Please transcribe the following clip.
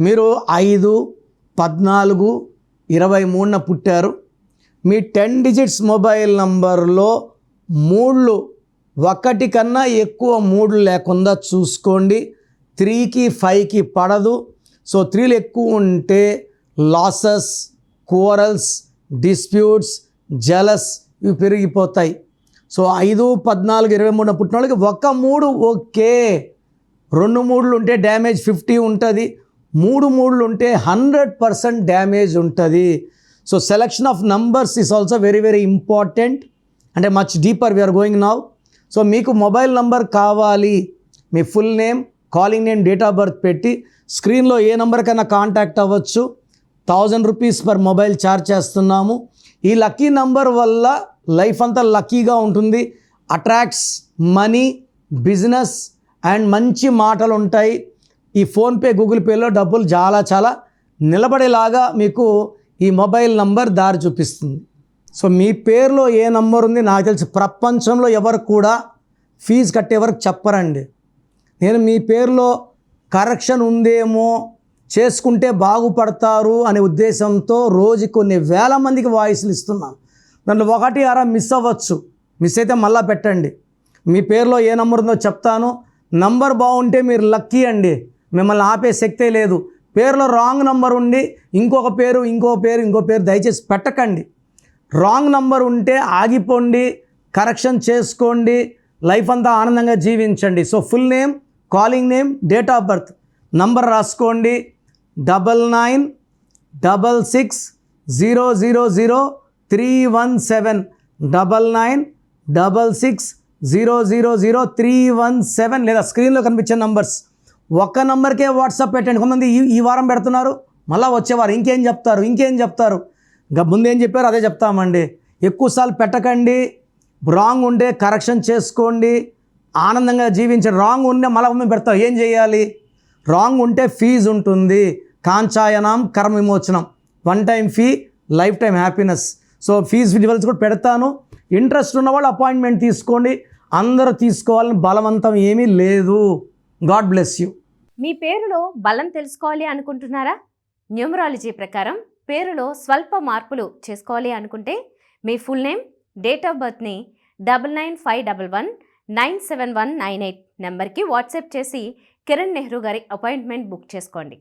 మీరు ఐదు పద్నాలుగు ఇరవై మూడున పుట్టారు. మీ టెన్ డిజిట్స్ మొబైల్ నంబర్లో మూళ్ళు ఒకటి కన్నా ఎక్కువ మూడు లేకుండా చూసుకోండి. త్రీకి ఫైవ్కి పడదు. సో త్రీలు ఎక్కువ ఉంటే లాసెస్ కోరల్స్ డిస్ప్యూట్స్ జలస్ ఇవి పెరిగిపోతాయి. సో ఐదు పద్నాలుగు ఇరవై మూడున పుట్టిన వాళ్ళకి ఒక మూడు ఓకే. రెండు మూడులు ఉంటే డ్యామేజ్ ఫిఫ్టీ ఉంటుంది. మూడు మూడులు ఉంటే హండ్రెడ్ పర్సెంట్ డ్యామేజ్ ఉంటుంది. So selection of numbers is also very very important అంటే much deeper we are going now so మీకు మొబైల్ నంబర్ కావాలి. మీ full name calling name date of birth పెట్టి స్క్రీన్లో ఏ నెంబర్ కన్నా కాంటాక్ట్ అవ్వచ్చు. Thousand rupees per mobile charge చేస్తున్నాము. ఈ లక్కీ నంబర్ వల్ల లైఫ్ అంతా లక్కీగా ఉంటుంది. అట్రాక్ట్స్ మనీ బిజినెస్ అండ్ మంచి మాటలు ఉంటాయి. ఈ ఫోన్పే గూగుల్ పేలో డబ్బులు చాలా చాలా నిలబడేలాగా మీకు ఈ మొబైల్ నంబర్ దారి చూపిస్తుంది. సో మీ పేరులో ఏ నంబర్ ఉంది నాకు తెలిసి ప్రపంచంలో ఎవరు కూడా ఫీజు కట్టేవరకు చెప్పరండి. నేను మీ పేరులో కరెక్షన్ ఉందేమో చేసుకుంటే బాగుపడతారు అనే ఉద్దేశంతో రోజు కొన్ని వేల మందికి వాయిస్లు ఇస్తున్నాను. దాంట్లో ఒకటి అర మిస్ అవ్వచ్చు. మిస్ అయితే మళ్ళీ పెట్టండి. మీ పేరులో ఏ నంబర్ ఉందో చెప్తాను. నంబర్ బాగుంటే మీరు లక్కీ అండి. మిమ్మల్ని ఆపే శక్తే లేదు. పేరులో రాంగ్ నంబర్ ఉండి ఇంకొక పేరు ఇంకో పేరు ఇంకో పేరు దయచేసి పెట్టకండి. రాంగ్ నంబర్ ఉంటే ఆగిపోండి కరెక్షన్ చేసుకోండి లైఫ్ అంతా ఆనందంగా జీవించండి. So full name calling name date of birth number రాసుకోండి. Double nine double six zero zero zero three one seven. Double nine double six zero zero zero three one seven లేదా స్క్రీన్లో కనిపించే numbers. ఒక్క నంబర్కే WhatsApp పెట్టండి. కొంతమంది ఈ ఈ వారం పెడుతున్నారు. మళ్ళీ వచ్చేవారు. ఇంకేం చెప్తారు? ఇంకేం చెప్తారు? ఇంకా ముందేం ఏం చెప్పారు అదే చెప్తామండి. ఎక్కువసార్లు పెట్టకండి. రాంగ్ ఉంటే కరెక్షన్ చేసుకోండి. ఆనందంగా జీవించండి రాంగ్ ఉంటే మళ్ళీ మేము పెడతావు ఏం చేయాలి? రాంగ్ ఉంటే ఫీజు ఉంటుంది. కాంచాయనం కర్మ విమోచనం. One time fee lifetime happiness. So fees డివల్స్ కూడా పెడతాను. ఇంట్రెస్ట్ ఉన్న వాళ్ళు అపాయింట్మెంట్ తీసుకోండి. అందరూ తీసుకోవాలని బలవంతం ఏమీ లేదు. గాడ్ బ్లెస్ యూ మీ పేరులో బలం తెలుసుకోవాలి అనుకుంటున్నారా? న్యూమరాలజీ ప్రకారం పేరులో స్వల్ప మార్పులు చేసుకోవాలి అనుకుంటే మీ full name date of బర్త్ని double nine five double one nine seven one nine eight నెంబర్కి వాట్సాప్ చేసి కిరణ్ నెహ్రూ గారి అపాయింట్మెంట్ బుక్ చేసుకోండి.